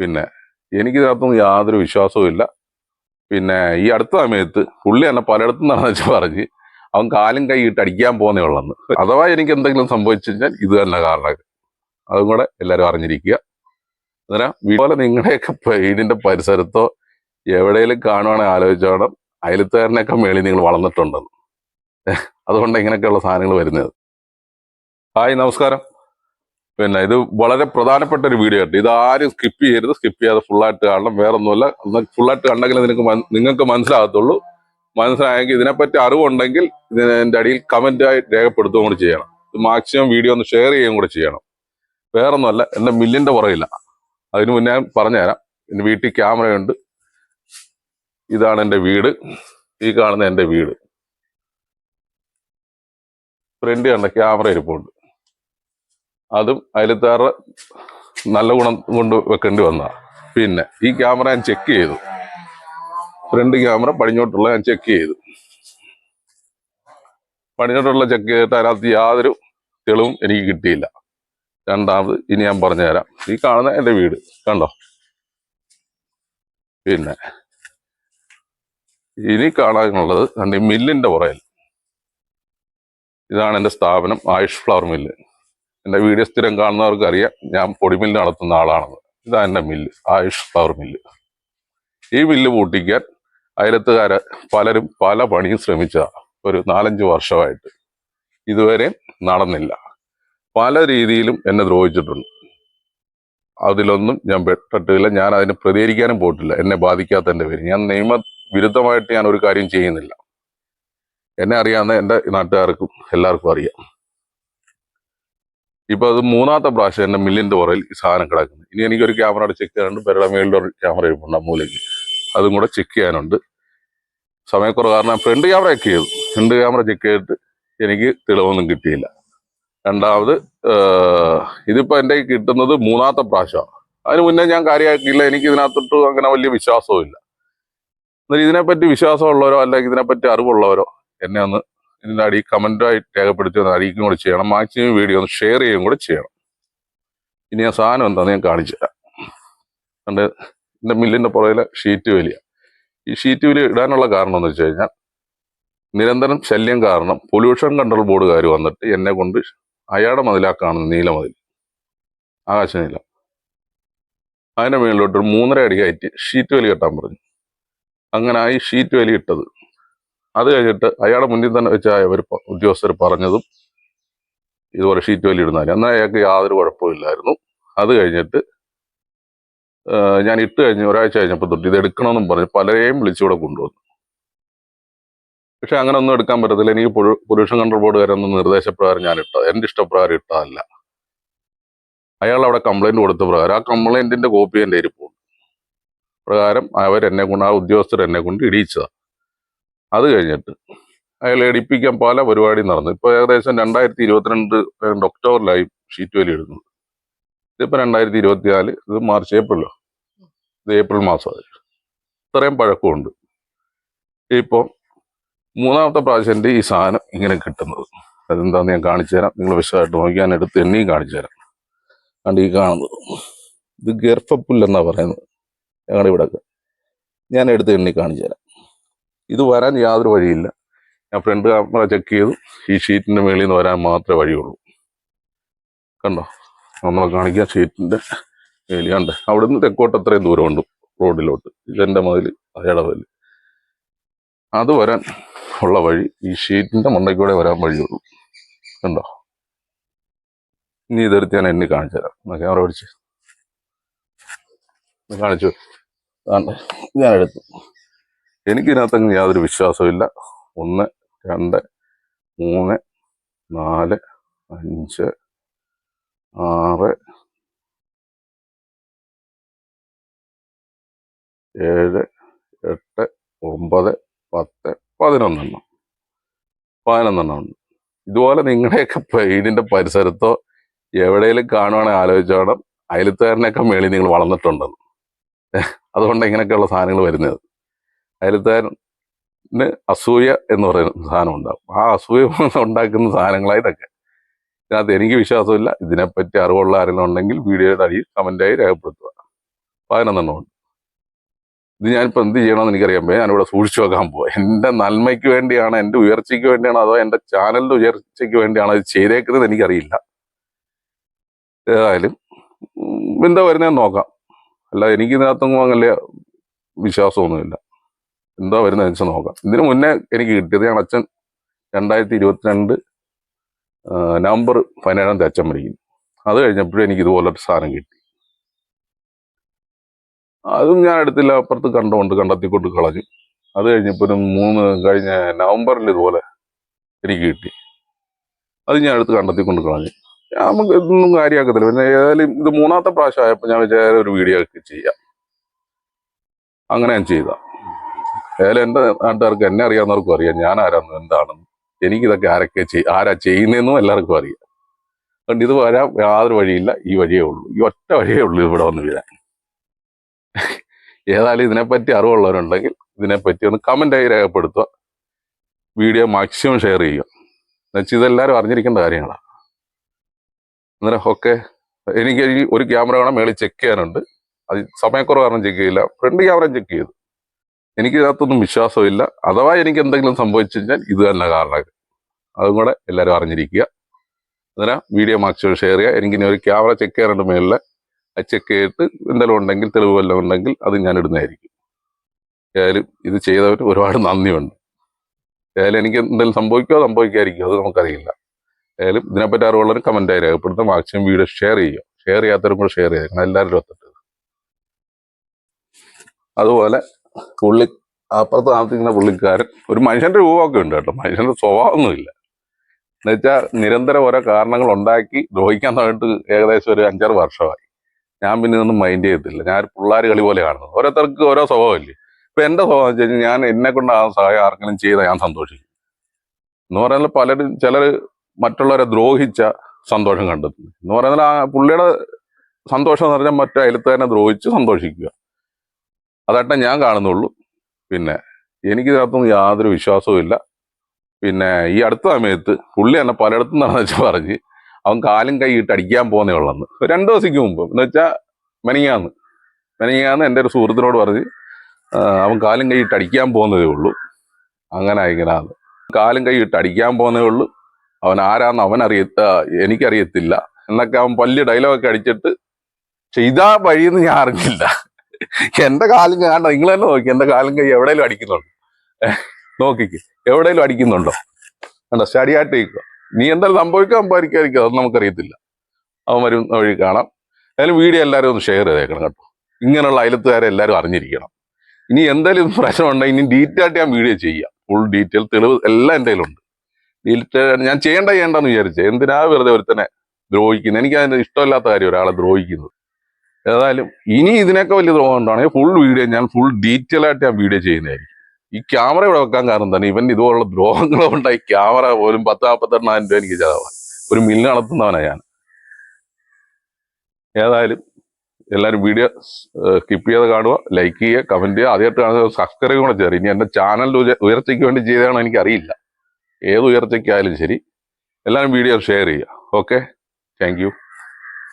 പിന്നെ എനിക്കിതിനകത്തൊന്നും യാതൊരു വിശ്വാസവും ഇല്ല. പിന്നെ ഈ അടുത്ത സമയത്ത് പുള്ളി എന്നെ പലയിടത്തും നടന്നു വെച്ച് പറഞ്ഞ് അവൻ കാലും കൈ ഇട്ട് അടിക്കാൻ പോകുന്നേ ഉള്ളെന്ന്. അഥവാ എനിക്ക് എന്തെങ്കിലും സംഭവിച്ചു കഴിഞ്ഞാൽ ഇത് തന്നെ കാരണം അതും കൂടെ എല്ലാവരും അറിഞ്ഞിരിക്കുക. അന്നേരം ഇതുപോലെ നിങ്ങളുടെയൊക്കെ വീടിന്റെ പരിസരത്തോ എവിടെയെങ്കിലും കാണുവാണെങ്കിൽ ആലോചിച്ചോണം അയലത്തുകാരനൊക്കെ മേളിൽ നിങ്ങൾ വളർന്നിട്ടുണ്ടെന്ന്. അതുകൊണ്ട് ഇങ്ങനെയൊക്കെയുള്ള സാധനങ്ങൾ വരുന്നത്. ഹായ് നമസ്കാരം. പിന്നെ ഇത് വളരെ പ്രധാനപ്പെട്ട ഒരു വീഡിയോ ആയിട്ട്. ഇത് ആരും സ്കിപ്പ് ചെയ്യരുത്. സ്കിപ്പ് ചെയ്യാതെ ഫുള്ളായിട്ട് കാണണം. വേറെ ഒന്നുമല്ല ഫുള്ളായിട്ട് കണ്ടെങ്കിൽ നിനക്ക് നിങ്ങൾക്ക് മനസ്സിലാകത്തുള്ളൂ. മനസ്സിലായെങ്കിൽ ഇതിനെപ്പറ്റി അറിവുണ്ടെങ്കിൽ ഇതിന്റെ അടിയിൽ കമന്റ് ആയി രേഖപ്പെടുത്തുകയും കൂടി ചെയ്യണം. ഇത് മാക്സിമം വീഡിയോ ഒന്ന് ഷെയർ ചെയ്യുകയും കൂടി ചെയ്യണം. വേറെ ഒന്നുമല്ല എന്റെ മില്ലിന്റെ പുറകില്ല അതിന് മുന്നേ പറഞ്ഞുതരാം. എന്റെ വീട്ടിൽ ക്യാമറയുണ്ട് ഇതാണ് എന്റെ വീട്. ഈ കാണുന്ന എന്റെ വീട്. ഫ്രണ്ട് കണ്ട ക്യാമറ ഇരിപ്പുണ്ട്. അതും അതിലത്താറ് നല്ല ഗുണം കൊണ്ട് വെക്കേണ്ടി വന്ന. പിന്നെ ഈ ക്യാമറ ഞാൻ ചെക്ക് ചെയ്തു. ഫ്രണ്ട് ക്യാമറ പടിഞ്ഞോട്ടുള്ള ഞാൻ ചെക്ക് ചെയ്തു. പടിഞ്ഞോട്ടുള്ള ചെക്ക് ചെയ്തിട്ട് അതിനകത്ത് യാതൊരു തെളിവും എനിക്ക് കിട്ടിയില്ല. രണ്ടാമത് ഇനി ഞാൻ പറഞ്ഞുതരാം. ഈ കാണുന്ന എന്റെ വീട് കണ്ടോ? പിന്നെ ഇനി കാണാനുള്ളത് എന്റെ മില്ലിന്റെ പുറയിൽ ഇതാണ് എന്റെ സ്ഥാപനം ആയുഷ് ഫ്ലവർ മില്ല്. എന്റെ വീഡിയോ സ്ഥിരം കാണുന്നവർക്ക് അറിയാം ഞാൻ പൊടിമില്ല് നടത്തുന്ന ആളാണെന്ന്. ഇതാ എന്റെ മില്ല് ആയുഷ് പവർ മില്ല് ഈ മില്ല് പൂട്ടിക്കാൻ അയലത്തുകാരെ പലരും പല പണിയും ശ്രമിച്ച ഒരു നാലഞ്ച് വർഷമായിട്ട്. ഇതുവരെ നടന്നില്ല. പല രീതിയിലും എന്നെ ദ്രോഹിച്ചിട്ടുണ്ട്. അതിലൊന്നും ഞാൻ പെട്ടിട്ടില്ല ഞാൻ അതിന് പ്രതികരിക്കാനും പോയിട്ടില്ല. എന്നെ ബാധിക്കാത്തതിന്റെ പേര് ഞാൻ നിയമ വിരുദ്ധമായിട്ട് ഞാൻ ഒരു കാര്യം ചെയ്യുന്നില്ല. എന്നെ അറിയാവുന്ന എന്റെ നാട്ടുകാർക്കും എല്ലാവർക്കും അറിയാം. ഇപ്പൊ അത് മൂന്നാമത്തെ പ്രാവശ്യം എന്റെ മില്ലിന്റെ പുറയിൽ ഈ സാധനം കിടക്കുന്നു. ഇനി എനിക്ക് ഒരു ക്യാമറ ചെക്ക് ചെയ്യാനുണ്ട്. പെരട മേളിൽ ഒരു ക്യാമറ ഇരിപ്പുണ്ട് മൂലയ്ക്ക്. അതും കൂടെ ചെക്ക് ചെയ്യാനുണ്ട്. സമയക്കുറവ് കാരണം ഫ്രണ്ട് ക്യാമറ ചെക്ക് ചെയ്തു. ഫ്രണ്ട് ക്യാമറ ചെക്ക് ചെയ്തിട്ട് എനിക്ക് തെളിവൊന്നും കിട്ടിയില്ല. രണ്ടാമത് ഇതിപ്പോൾ ഇതിപ്പോ എന്റെ കിട്ടുന്നത് മൂന്നാമത്തെ പ്രാവശ്യമാണ്. അതിന് മുന്നേ ഞാൻ കാര്യമാക്കിയില്ല എനിക്ക് ഇതിനകത്തോട്ട് അങ്ങനെ വലിയ വിശ്വാസവും ഇല്ല എന്നാൽ ഇതിനെപ്പറ്റി വിശ്വാസമുള്ളവരോ അല്ലെങ്കിൽ ഇതിനെപ്പറ്റി അറിവുള്ളവരോ എന്നെ ഒന്ന് ഇതിന്റെ അടി കമന്റായി രേഖപ്പെടുത്തി ഒന്ന് അറിയിക്കും കൂടെ ചെയ്യണം. മാക്സിമം വീഡിയോ ഒന്ന് ഷെയർ ചെയ്യുകയും കൂടെ ചെയ്യണം. ഇനി ആ സാധനം എന്താണെന്ന് ഞാൻ കാണിച്ചു തരാം. എന്റെ എന്റെ മില്ലിന്റെ പുറകിലെ ഷീറ്റ് വലിയ. ഈ ഷീറ്റ് വലിയ ഇടാനുള്ള കാരണം എന്ന് വെച്ച് കഴിഞ്ഞാൽ നിരന്തരം ശല്യം കാരണം പൊല്യൂഷൻ കൺട്രോൾ ബോർഡുകാർ വന്നിട്ട് എന്നെ കൊണ്ട് അയാളുടെ മതിലാക്കാണ് നീലമതിൽ നീല മതിൽ. ആകാശ നീല. അതിന്റെ മുകളിലോട്ട് ഒരു മൂന്നര അടി കയറ്റി ഷീറ്റ് വലി കെട്ടാൻ പറഞ്ഞു. അങ്ങനെ ആ ഈ ഷീറ്റ് വലി ഇട്ടത് അത് കഴിഞ്ഞിട്ട് അയാളുടെ മുന്നിൽ തന്നെ വെച്ച അവർ ഉദ്യോഗസ്ഥർ പറഞ്ഞതും ഇതുപോലെ ഷീറ്റ് വലി ഇടുന്നാലും എന്നാൽ അയാൾക്ക് യാതൊരു കുഴപ്പമില്ലായിരുന്നു അത് കഴിഞ്ഞിട്ട് ഞാൻ ഇട്ട് കഴിഞ്ഞ് ഒരാഴ്ച കഴിഞ്ഞപ്പോൾ തൊട്ട് ഇത് എടുക്കണമെന്നും പറഞ്ഞ് പലരെയും വിളിച്ചിവിടെ കൊണ്ടുവന്നു. പക്ഷെ അങ്ങനെ ഒന്നും എടുക്കാൻ പറ്റത്തില്ല. എനിക്ക് പൊല്യൂഷൻ കൺട്രോൾ ബോർഡുകാരൊന്നും നിർദ്ദേശപ്രകാരം ഞാൻ ഇട്ടത് എന്റെ ഇഷ്ടപ്രകാരം ഇട്ടതല്ല. അയാൾ അവിടെ കംപ്ലൈന്റ് കൊടുത്ത പ്രകാരം ആ കംപ്ലയിന്റിന്റെ കോപ്പി എന്റെ ഇരിപ്പുണ്ട് പ്രകാരം അവരെന്നെ കൊണ്ട് ആ ഉദ്യോഗസ്ഥർ എന്നെ കൊണ്ട് ഇടിയിച്ചതാണ് അത് കഴിഞ്ഞിട്ട് അയാളെ എടുപ്പിക്കാൻ പല പരിപാടിയും നടന്നു. ഇപ്പൊ ഏകദേശം രണ്ടായിരത്തി ഇരുപത്തിരണ്ട് ഒക്ടോബറിലായി ഷീറ്റ് വലി ഇടുന്നത്. ഇതിപ്പോ രണ്ടായിരത്തി ഇരുപത്തിനാല് ഇത് മാർച്ച് ഏപ്രിലോ? ഇത് ഏപ്രിൽ മാസമായി ഇത്രയും പഴക്കമുണ്ട്. ഇപ്പോൾ മൂന്നാമത്തെ പ്രാവശ്യം ഈ സാധനം ഇങ്ങനെ കിട്ടുന്നത്. അതെന്താന്ന് ഞാൻ കാണിച്ചു തരാം. നിങ്ങൾ വിശദമായിട്ട് നോക്കി ഞാൻ എടുത്ത് എന്നെയും കാണിച്ചു തരാം. കണ്ട് ഈ കാണുന്നത്. ഇത് ഗർഭപ്പുല്ലെന്നാണ് പറയുന്നത്. ഞങ്ങളുടെ ഇവിടെ ഞാൻ എടുത്ത് എണ്ണി കാണിച്ചു തരാം. ഇത് വരാൻ യാതൊരു വഴിയില്ല. ഞാൻ ഫ്രണ്ട് ക്യാമറ ചെക്ക് ചെയ്തു. ഈ ഷീറ്റിന്റെ മേളിൽ നിന്ന് വരാൻ മാത്രമേ വഴിയുള്ളൂ. കണ്ടോ? നമ്മളെ കാണിക്കുക ഷീറ്റിന്റെ മേളിൽ അവിടെ നിന്ന് തെക്കോട്ട് അത്രയും ദൂരമുണ്ട് റോഡിലോട്ട്. ഇതെന്റെ മതിൽ അയാളുടെ മതിൽ അത് വരാൻ ഉള്ള വഴി ഈ ഷീറ്റിന്റെ മണ്ടയ്ക്കൂടെ വരാൻ വഴിയുള്ളൂ. കണ്ടോ? ഇനി ഇതെടുത്ത് ഞാൻ എന്നെ കാണിച്ചു തരാം. ക്യാമറ പിടിച്ച്. കാണിച്ചു. ഞാനെടുത്തു എനിക്കിതിനകത്തങ്ങ് യാതൊരു വിശ്വാസമില്ല ഒന്ന് രണ്ട് മൂന്ന് നാല് അഞ്ച് ആറ് ഏഴ് എട്ട് ഒമ്പത് പത്ത് പതിനൊന്നെണ്ണം. പതിനൊന്നെണ്ണം ഉണ്ട്. ഇതുപോലെ നിങ്ങളുടെയൊക്കെ വീടിന്റെ പരിസരത്തോ എവിടെയെങ്കിലും കാണുവാണെങ്കിൽ ആലോചിച്ചോണം. അയലത്തുകാരനൊക്കെ മേളിൽ നിങ്ങൾ വളർന്നിട്ടുണ്ടെന്ന്. അതുകൊണ്ട് ഇങ്ങനെയൊക്കെയുള്ള സാധനങ്ങൾ വരുന്നത്. അയലത്തുകാരന് അസൂയ എന്ന് പറയുന്ന സാധനം ഉണ്ടാവും. ആ അസൂയ ഉണ്ടാക്കുന്ന സാധനങ്ങളാണ് ഇതൊക്കെ. ഇതിനകത്ത് എനിക്ക് വിശ്വാസമില്ല. ഇതിനെപ്പറ്റി അറിവുള്ള ആരെങ്കിലും ഉണ്ടെങ്കിൽ വീഡിയോയുടെ അടിയിൽ കമന്റായി രേഖപ്പെടുത്തുക. പതിനൊന്നെണ്ണം ഉണ്ട്. ഇത് ഞാനിപ്പോൾ എന്ത് ചെയ്യണമെന്ന് എനിക്കറിയാൻ പോയി ഞാനിവിടെ സൂക്ഷിച്ചു വെക്കാൻ പോവാ. എന്റെ നന്മയ്ക്ക് വേണ്ടിയാണ് എന്റെ ഉയർച്ചയ്ക്ക് വേണ്ടിയാണോ അതോ എന്റെ ചാനലിന്റെ ഉയർച്ചയ്ക്ക് വേണ്ടിയാണോ ഇത് ചെയ്തേക്കുന്നത് എനിക്കറിയില്ല. ഏതായാലും എന്താ വരുന്നതെന്ന് നോക്കാം. അല്ല എനിക്കിതിനകത്തൊന്നും അങ്ങനെ വിശ്വാസമൊന്നുമില്ല. എന്താ വരുന്ന വെച്ചാൽ നോക്കാം. ഇതിനു മുന്നേ എനിക്ക് കിട്ടിയത് ഞാൻ അച്ഛൻ രണ്ടായിരത്തി ഇരുപത്തിരണ്ട് നവംബർ പതിനേഴാം തീയതി അച്ഛൻ മരിക്കുന്നു അത് കഴിഞ്ഞപ്പോഴും എനിക്ക് ഇതുപോലൊരു സാധനം കിട്ടി. അതും ഞാൻ എടുത്തില്ല അപ്പുറത്ത് കണ്ടുകൊണ്ട് കണ്ടെത്തിക്കൊണ്ട് കളഞ്ഞു. അത് കഴിഞ്ഞപ്പോൾ മൂന്ന് കഴിഞ്ഞ നവംബറിൽ ഇതുപോലെ എനിക്ക് കിട്ടി. അത് ഞാൻ എടുത്ത് കണ്ടെത്തിക്കൊണ്ട് കളഞ്ഞു. നമുക്ക് ഇതൊന്നും കാര്യമാക്കത്തില്ല. പിന്നെ ഏതായാലും ഇത് മൂന്നാമത്തെ പ്രാവശ്യം ആയപ്പോൾ ഞാൻ വിചാരിച്ച ഒരു വീഡിയോ ഒക്കെ ചെയ്യാം. അങ്ങനെ ഞാൻ ചെയ്ത. ഏതായാലും എന്റെ നാട്ടുകാർക്ക് എന്നെ അറിയാവുന്നവർക്കും അറിയാം. ഞാൻ ആരാന്നും എന്താണെന്ന്. എനിക്കിതൊക്കെ ആരൊക്കെ ചെയ് ആരാ ചെയ്യുന്നതെന്നും എല്ലാവർക്കും അറിയാം. അതുകൊണ്ട് ഇത് വരാൻ യാതൊരു വഴിയില്ല. ഈ വഴിയേ ഉള്ളൂ. ഈ ഒറ്റ വഴിയേ ഉള്ളൂ ഇവിടെ വന്ന് വീഴാൻ. ഏതായാലും ഇതിനെപ്പറ്റി അറിവുള്ളവരുണ്ടെങ്കിൽ ഇതിനെപ്പറ്റി ഒന്ന് കമന്റായി രേഖപ്പെടുത്തുക. വീഡിയോ മാക്സിമം ഷെയർ ചെയ്യുക. എന്നുവെച്ചാൽ ഇതെല്ലാവരും അറിഞ്ഞിരിക്കേണ്ട കാര്യങ്ങളാണ് അന്നേരം ഓക്കെ എനിക്ക് ഒരു ക്യാമറ വേണം. മേളിൽ ചെക്ക് ചെയ്യാനുണ്ട്. അത് സമയക്കുറവ് കാരണം ചെക്ക് ചെയ്യില്ല. ഫ്രണ്ട് ക്യാമറ ചെക്ക് ചെയ്തു. എനിക്ക് ഇതിനകത്തൊന്നും വിശ്വാസമില്ല. അഥവാ എനിക്ക് എന്തെങ്കിലും സംഭവിച്ചു കഴിഞ്ഞാൽ ഇത് തന്നെ കാരണം അതും കൂടെ എല്ലാവരും അറിഞ്ഞിരിക്കുക. അതിനാ വീഡിയോ മാക്സിമം ഷെയർ ചെയ്യുക. എനിക്ക് ഇനി ഒരു ക്യാമറ ചെക്ക് ചെയ്യാനുണ്ട് മേളിൽ അത് ചെക്ക് ചെയ്തിട്ട് എന്തെങ്കിലും ഉണ്ടെങ്കിൽ തെളിവ് വല്ലതും ഉണ്ടെങ്കിൽ അത് ഞാൻ ഇടുന്നതായിരിക്കും. ഏതായാലും ഇത് ചെയ്തവർ ഒരുപാട് നന്ദിയുണ്ട്. ഏതായാലും എനിക്ക് എന്തെങ്കിലും സംഭവിക്കുമോ സംഭവിക്കാതിരിക്കുമോ അത് നമുക്കറിയില്ല. ഏതായാലും ഇതിനെപ്പറ്റി അറിവുള്ളവർ കമന്റായി രേഖപ്പെടുത്തുക. മാക്സിമം വീഡിയോ ഷെയർ ചെയ്യുക. ഷെയർ ചെയ്യാത്തവരും കൂടെ ഷെയർ ചെയ്തേക്കണം എല്ലാവരും ഒത്തിട്ട് അതുപോലെ പുള്ളി അപ്പുറത്ത് താമസിക്കുന്ന പുള്ളിക്കാരൻ ഒരു മനുഷ്യന്റെ രൂപമൊക്കെ ഉണ്ട് കേട്ടോ. മനുഷ്യന്റെ സ്വഭാവമൊന്നുമില്ല. എന്നുവെച്ചാൽ നിരന്തരം ഓരോ കാരണങ്ങൾ ഉണ്ടാക്കി ദ്രോഹിക്കാൻ തുടങ്ങിയിട്ട് ഏകദേശം ഒരു അഞ്ചാറ് വർഷമായി. ഞാൻ പിന്നെ ഇതൊന്നും മൈൻഡ് ചെയ്തില്ല ഞാൻ പിള്ളേർ കളി പോലെ കാണുന്നത്. ഓരോരുത്തർക്ക് ഓരോ സ്വഭാവമില്ലേ? ഇപ്പൊ എന്റെ സ്വഭാവം വെച്ച് കഴിഞ്ഞാൽ ഞാൻ എന്നെ കൊണ്ട് ആ സഹായം ആർക്കെങ്കിലും ചെയ്താൽ ഞാൻ സന്തോഷിക്കും. എന്ന് പറയുന്നത് പലരും ചിലർ മറ്റുള്ളവരെ ദ്രോഹിച്ച സന്തോഷം കണ്ടെത്തുന്നു. എന്ന് പറയുന്നത് ആ പുള്ളിയുടെ സന്തോഷം എന്ന് പറഞ്ഞാൽ മറ്റേ അയലത്തുകാരനെ ദ്രോഹിച്ച് സന്തോഷിക്കുക. അതാട്ടെ ഞാൻ കാണുന്നുള്ളൂ. പിന്നെ എനിക്കിതിനകത്തൊന്നും യാതൊരു വിശ്വാസവും ഇല്ല. പിന്നെ ഈ അടുത്ത സമയത്ത് പുള്ളി എന്നെ പലയിടത്തും നടന്നു വെച്ച് പറഞ്ഞ് അവൻ കാലും കൈ ഇട്ട് അടിക്കാൻ പോകുന്നേ ഉള്ളെന്ന്. രണ്ടു ദിവസത്തേക്ക് മുമ്പ്. എന്ന് വെച്ചാൽ മെനിങ്ങാന്ന്. മെനിങ്ങാന്ന് എന്റെ ഒരു സുഹൃത്തിനോട് പറഞ്ഞ് അവൻ കാലും കൈ ഇട്ട് അടിക്കാൻ പോകുന്നതേ ഉള്ളൂ. അങ്ങനെ ഇങ്ങനാന്ന്. കാലും കൈ ഇട്ട് അടിക്കാൻ പോകുന്നേ ഉള്ളൂ. അവൻ ആരാന്ന് അവൻ അറിയ എനിക്കറിയത്തില്ല. എന്നൊക്കെ അവൻ വലിയ ഡയലോഗൊക്കെ അടിച്ചിട്ട് ചെയ്താൽ ഇതാ വഴിയെന്ന് ഞാൻ അറിഞ്ഞില്ല. എന്റെ കാലും കാണണ്ട നിങ്ങൾ തന്നെ നോക്കി എന്റെ കാലും കൈ എവിടെയെങ്കിലും അടിക്കുന്നുണ്ട്? നോക്കിക്ക് എവിടെയെങ്കിലും അടിക്കുന്നുണ്ടോ? കണ്ടോ? സ്റ്റഡിയായിട്ട് നിൽക്കുക നീ എന്തായാലും സംഭവിക്കുക സംഭവിക്കാതിരിക്കുക അതൊന്നും നമുക്കറിയത്തില്ല. അവൻ വരും വഴി കാണാം. അതിന് വീഡിയോ എല്ലാവരും ഒന്ന് ഷെയർ ചെയ്തേക്കണം കേട്ടോ. ഇങ്ങനെയുള്ള അയലത്തുകാരെ എല്ലാവരും അറിഞ്ഞിരിക്കണം. ഇനി എന്തെങ്കിലും പ്രശ്നം ഉണ്ടെങ്കിൽ ഇനി ഡീറ്റെയിൽ ആയിട്ട് ഞാൻ വീഡിയോ ചെയ്യാം. ഫുൾ ഡീറ്റെയിൽ തെളിവ് എല്ലാം എന്റെ കയ്യിലുണ്ട്. ഡീറ്റെയിൽ ഞാൻ ചെയ്യേണ്ട ചെയ്യേണ്ടെന്ന് വിചാരിച്ചത് എന്തിനാ വെറുതെ ഒരുത്തനെ ദ്രോഹിക്കുന്നത് എനിക്ക് അതിന് ഇഷ്ടമില്ലാത്ത കാര്യം ഒരാളെ ദ്രോഹിക്കുന്നത്. ഏതായാലും ഇനി ഇതിനൊക്കെ വലിയ ദ്രോഹം ഉണ്ടാണെങ്കിൽ ഫുൾ വീഡിയോ ഞാൻ ഫുൾ ഡീറ്റെയിൽ ആയിട്ട് ഞാൻ വീഡിയോ ചെയ്യുന്നതായിരിക്കും. ഈ ക്യാമറ ഇവിടെ വെക്കാൻ കാരണം തന്നെ ഇവൻ ഇതുപോലുള്ള ദ്രോഹങ്ങൾ ഉണ്ടായി. ക്യാമറ പോലും പത്ത് നാൽപ്പത്തെണ്ണായിരം രൂപ എനിക്ക് ചെലവാണ് ഒരു മില്ല് നടത്തുന്നവനാണ് ഞാൻ. ഏതായാലും എല്ലാവരും വീഡിയോ സ്കിപ്പ് ചെയ്ത് കാണുക. ലൈക്ക് ചെയ്യുക കമന്റ് ചെയ്യുക. ആദ്യമായിട്ട് കാണുന്നത് സബ്സ്ക്രൈബ് കൂടെ ചേരും. ഇനി എന്റെ ചാനൽ ഉയർച്ചയ്ക്ക് വേണ്ടി ചെയ്തതാണോ എനിക്കറിയില്ല. ഏത് ഉയർച്ചയ്ക്കായാലും ശരി. എല്ലാവരും വീഡിയോ ഷെയർ ചെയ്യുക. Okay thank